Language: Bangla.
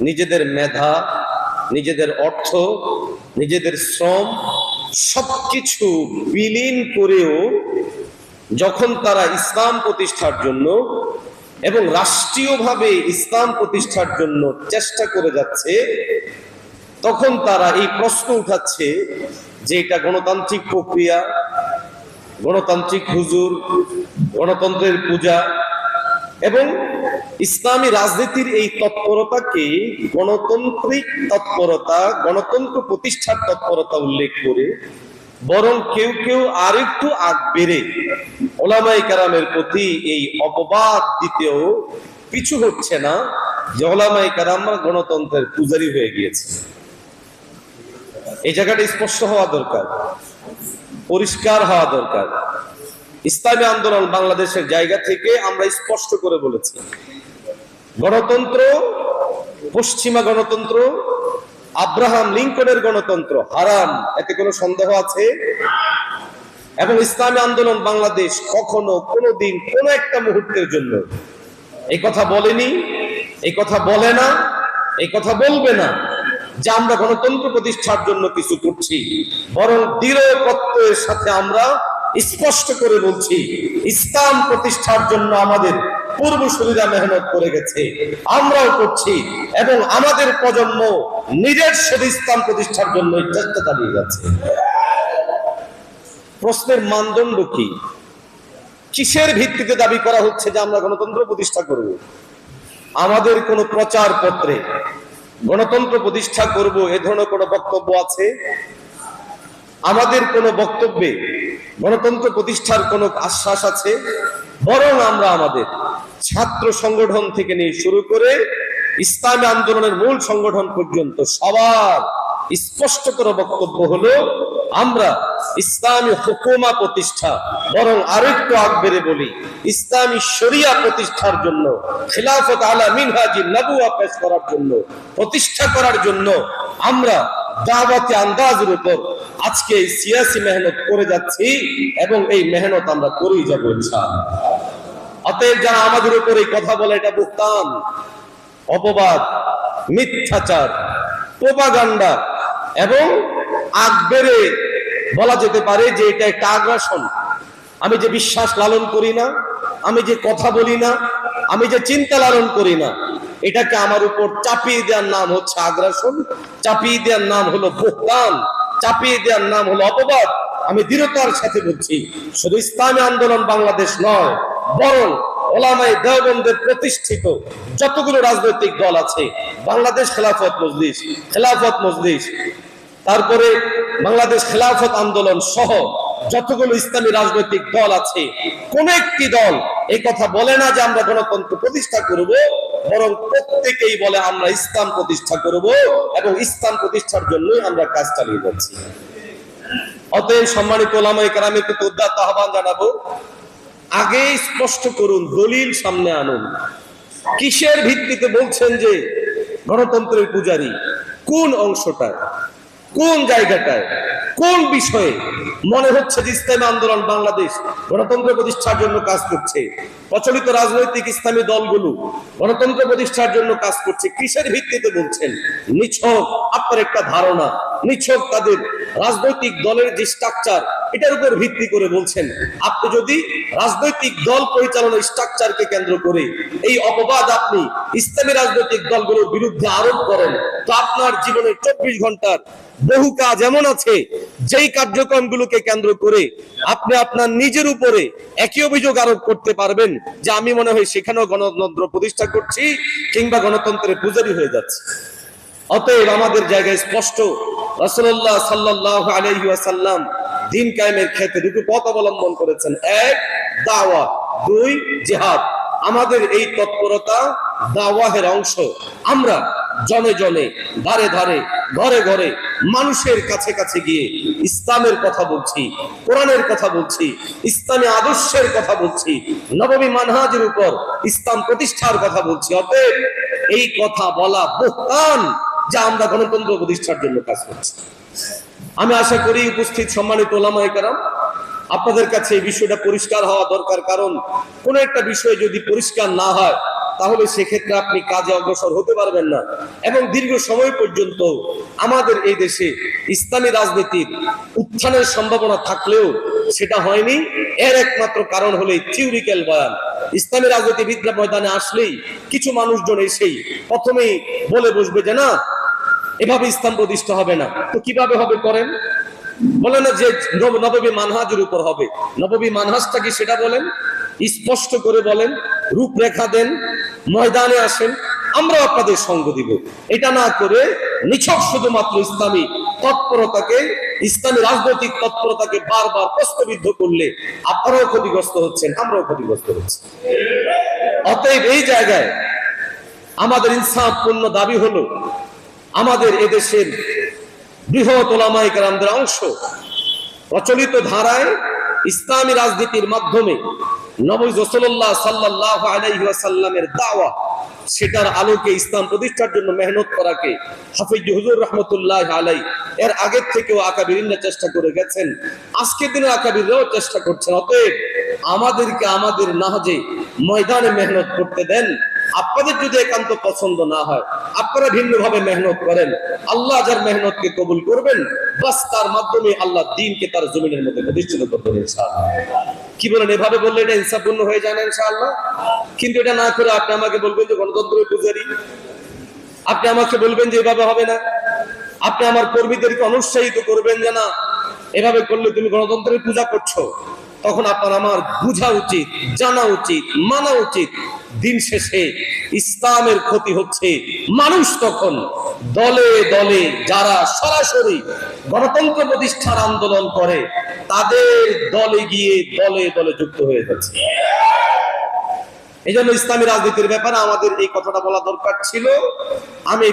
নিজেদের মেধা, নিজেদের অর্থ, নিজেদের শ্রম সবকিছু বিলীন করেও যখন তারা ইসলাম প্রতিষ্ঠার জন্য এবং রাষ্ট্রীয়ভাবে ইসলাম প্রতিষ্ঠার জন্য চেষ্টা করে যাচ্ছে, তখন তারা এই প্রশ্ন উঠাচ্ছে যে এটা গণতান্ত্রিক প্রক্রিয়া, গণতান্ত্রিক হুজুর, গণতন্ত্রের পূজা এবং ইসলামী রাজনীতির এই তৎপরতাকে গণতান্ত্রিক তৎপরতা, গণতন্ত্র প্রতিষ্ঠার তৎপরতা উল্লেখ করে বরং কেউ কেউ আরেকটু আগ বেড়ে ওলামাই কারামের প্রতি এই অপবাদ দিতেও পিছু হচ্ছে না যে ওলামাই কারামরা গণতন্ত্রের পূজারি হয়ে গিয়েছে। এই জায়গাটা স্পষ্ট হওয়া দরকার, পরিষ্কার হওয়া দরকার। ইসলামী আন্দোলন বাংলাদেশের জায়গা থেকে আমরা স্পষ্ট করে বলেছি। গণতন্ত্র, পশ্চিমা গণতন্ত্র, আব্রাহাম লিঙ্কনের গণতন্ত্র হারাম এতে কোনো সন্দেহ আছে? এবং ইসলামী আন্দোলন বাংলাদেশ কখনো, কোনোদিন, কোনো একটা মুহূর্তের জন্য এই কথা বলেনি, এই কথা বলে না, এই কথা বলবে না যে আমরা গণতন্ত্র প্রতিষ্ঠার জন্য কিছু করছি। বরং দৃঢ় প্রত্যয়ের সাথে আমরা স্পষ্ট করে বলছি, ইসলাম প্রতিষ্ঠার জন্য আমাদের পূর্বসূরীরা মেহনত করে গেছে। আমরাও করছি এবং আমাদের প্রজন্ম নিজের সাথে ইসলাম প্রতিষ্ঠার জন্য চেষ্টা চালিয়ে যাচ্ছে। প্রশ্নের মানদণ্ড কি? কিসের ভিত্তিতে দাবি করা হচ্ছে যে আমরা গণতন্ত্র প্রতিষ্ঠা করব? আমাদের কোনো প্রচার পত্রে গণতন্ত্র প্রতিষ্ঠা করব এ ধরনের কোনো বক্তব্য আছে? আমাদের কোনো বক্তব্যে গণতন্ত্র প্রতিষ্ঠার কোনো আশ্বাস আছে? বরং আমরা আমাদের ছাত্র সংগঠন থেকে নিয়ে শুরু করে ইসলামী আন্দোলনের মূল সংগঠন পর্যন্ত সবার স্পষ্টতর বক্তব্য হলো, আমরা ইসলামী হুকুমা প্রতিষ্ঠা বরং আরেকটু আগ বেড়ে বলি, ইসলামী শরিয়া প্রতিষ্ঠার জন্য, খিলাফত আলা মিনহাজি নবুয়া পেশ করার জন্য, প্রতিষ্ঠা করার জন্য আমরা দাওয়াতে আন্দাজের উপর আজকে এই সিয়াসি মেহনত করে যাচ্ছি এবং এই মেহনত আমরা করেই যাব ইনশাআল্লাহ। অতএব যারা আমাদের উপর কথা বলে, এটা বুকতান অপবাদ, মিথ্যাচার, প্রোপাগান্ডা এবং আগ বেড়ে বলা যেতে পারে যে এটা একটা আগ্রাসন। আমি যে বিশ্বাস লালন করি না, আমি যে কথা বলি না, আমি যে চিন্তা লালন করি না, এটাকে আমার উপর চাপিয়ে দেওয়ার নাম হচ্ছে আগ্রাসন, চাপিয়ে দেওয়ার নাম হলো ভোগদান চাপিয়ে দেওয়ার নাম হলো অপবাদ। আমি দৃঢ়তার সাথে বলছি, শুধু ইসলামী আন্দোলন বাংলাদেশ নয় বরং ওলামাই দেওবন্দের প্রতিষ্ঠিত যতগুলো রাজনৈতিক দল আছে, বাংলাদেশ খেলাফত মজলিস খেলাফত মজলিস, তারপরে বাংলাদেশ খেলাফত আন্দোলন সহ যতগুলো ইসলামী রাজনৈতিক দল আছে, কোন একটি দল এই কথা বলে না যে আমরা গণতন্ত্র প্রতিষ্ঠা করব, বরং প্রত্যেকেই বলে আমরা ইসলাম প্রতিষ্ঠা করব এবং ইসলাম প্রতিষ্ঠার জন্যই আমরা কাজ চালিয়ে যাচ্ছি। অতএব সম্মানিত ওলামাই কারামের প্রতি উদ্যাত আহ্বান জানাব আগে স্পষ্ট করুন, দলিল সামনে আনুন। কিসের ভিত্তিতে বলছেন যে গণতন্ত্রের পূজারী? কোন অংশটায়? কোন জায়গাটায়? কোন বিষয়ে? মনে হচ্ছে যে ইসলামী আন্দোলন বাংলাদেশ গণতন্ত্র প্রতিষ্ঠার জন্য কাজ করছে। প্রচলিত রাজনৈতিক ইসলামী দলগুলো গণতন্ত্র প্রতিষ্ঠার জন্য কাজ করছে। কিসের ভিত্তিতে বলছেন? নিছক আপনার একটা ধারণা, নিছক তাদের রাজনৈতিক দলের যে স্ট্রাকচার এটার উপর ভিত্তি করে বলছেন, আপনি যদি রাজনৈতিক দল পরিচালনার স্ট্রাকচারকে কেন্দ্র করে এই অপবাদ আপনি ইসলামী রাজনৈতিক দলগুলোর বিরুদ্ধে আরোপ করেন, তো আপনার জীবনের চব্বিশ ঘণ্টার বহু কাজ এমন আছে, যেই কার্যক্রমগুলোকে কেন্দ্র করে আপনি আপনার নিজের উপরে একই অভিযোগ আরোপ করতে পারবেন, যে আমি মনে হয় সেখানেও গণতন্ত্র প্রতিষ্ঠা করছি কিংবা গণতন্ত্রের পূজারি হয়ে যাচ্ছে। অতএব আমাদের জায়গায় স্পষ্ট রসল্লাহ সাল্লাহ আলহিহাসাল্লাম দিন কায়েমের ক্ষেত্রে দুটো পথ অবলম্বন করেছেন। এক, দাওয়া। দুই, জিহাদ। আমাদের এই তৎপরতা দাওয়াহের অংশ। আমরা জনে জনে, ধারে ধারে, ঘরে ঘরে মানুষের কাছে কাছে গিয়ে ইসলামের কথা বলছি, কোরআনের কথা বলছি, ইসলামী আদর্শের কথা বলছি, নবমী মানহাজের উপর ইসলাম প্রতিষ্ঠার কথা বলছি। অতএব এই কথা বলা বোহতান যা আমরা গণতন্ত্র প্রতিষ্ঠার জন্য কাজ করছি। আমি আশা করি উপস্থিত সম্মানিত ওলামায়ে কারাম আপনাদের কাছে এই বিষয়টা পরিষ্কার হওয়া দরকার, কারণ কোন একটা বিষয় যদি পরিষ্কার না হয়, তাহলে সেক্ষেত্রে আপনি কাজে অগ্রসর হতে পারবেন না। এবং দীর্ঘ সময় পর্যন্ত আমাদের এই দেশে ইসলামী রাজনীতির উত্থানের সম্ভাবনা থাকলেও সেটা হয়নি। এর একমাত্র কারণ হলে থিওরিক্যাল বয়ান। ইসলামী রাজনীতিবিদরা ময়দানে আসলেই কিছু মানুষজন এসেই প্রথমেই বলে বসবে যে, না এভাবে ইসলাম প্রতিষ্ঠা হবে না। তো কীভাবে হবে করেন? বলে না যে নব- মানহাজের উপর হবে। নববী মানহাজটা কি সেটা বলেন? স্পষ্ট করে বলেন, রূপরেখা দেন, ময়দানে আসেন আমরা আপনাদের সঙ্গ দিব। এটা না করে নিছক শুধুমাত্র ইসলামী তৎপরতাকে, ইসলামী রাজনৈতিক তৎপরতাকে বারবার প্রশ্নবিদ্ধ করলে আপনারাও ক্ষতিগ্রস্ত হচ্ছেন, আমরাও ক্ষতিগ্রস্ত হচ্ছি। অতএব এই জায়গায় আমাদের ইনসাফপূর্ণ দাবি হলো আমাদের এদেশের বৃহৎ ওলামাই কেরামদের অংশ প্রচলিত ধারায় ইসলামী রাজনীতির মাধ্যমে নবী রসল্লাহ সাল্লাহ আলাইহি ওয়াসাল্লামের দাওয়া, সেটার আলোকে ইসলাম প্রতিষ্ঠার জন্য মেহনত করাকে হাফিজ হুজুর রহমতুল্লাহ আলাই এর আগের থেকেও আকাবিরিনরা চেষ্টা করে গেছেন, আজকের দিনে আকাবিররাও চেষ্টা করছেন, অতএব আমাদেরকে আমাদের নাহজে ময়দানে মেহনত করতে দেন। আপনাদের যদি একান্ত পছন্দ না হয়, আপনারা ভিন্ন ভাবে মেহনত করেন, আল্লাহ যার মেহনতকে কবুল করবেন, বাস তার মাধ্যমে আল্লাহ দিনকে তার জমিনের মধ্যে প্রতিষ্ঠিত করবেন কি বলেন, এভাবে বললে এটা ইনসাফপূর্ণ হয়ে যায় না, ইনশাআল্লাহ? কিন্তু এটা না করে আপনি আমাকে বলবেন যে গণতন্ত্রের পূজারি। আপনি আমাকে বলবেন যে এভাবে হবে না। আপনি আমার কর্মীদেরকে অনুৎসাহিত করবেন যে না, এভাবে করলে তুমি গণতন্ত্রের পূজা করছ। তখন আপনার আমার বোঝা উচিত, জানা উচিত, মানা উচিত। দিন শেষে ইসলামের ক্ষতি হচ্ছে মানুষ তখন দলে দলে যারা সরাসরি গণতন্ত্র প্রতিষ্ঠার আন্দোলন করে, তাদের দলে গিয়ে দলে দলে যুক্ত হয়ে যাচ্ছে। এই জন্য ইসলামী রাজনীতির ব্যাপারে আমাদের এই কথাটা বলা দরকার ছিল। আমি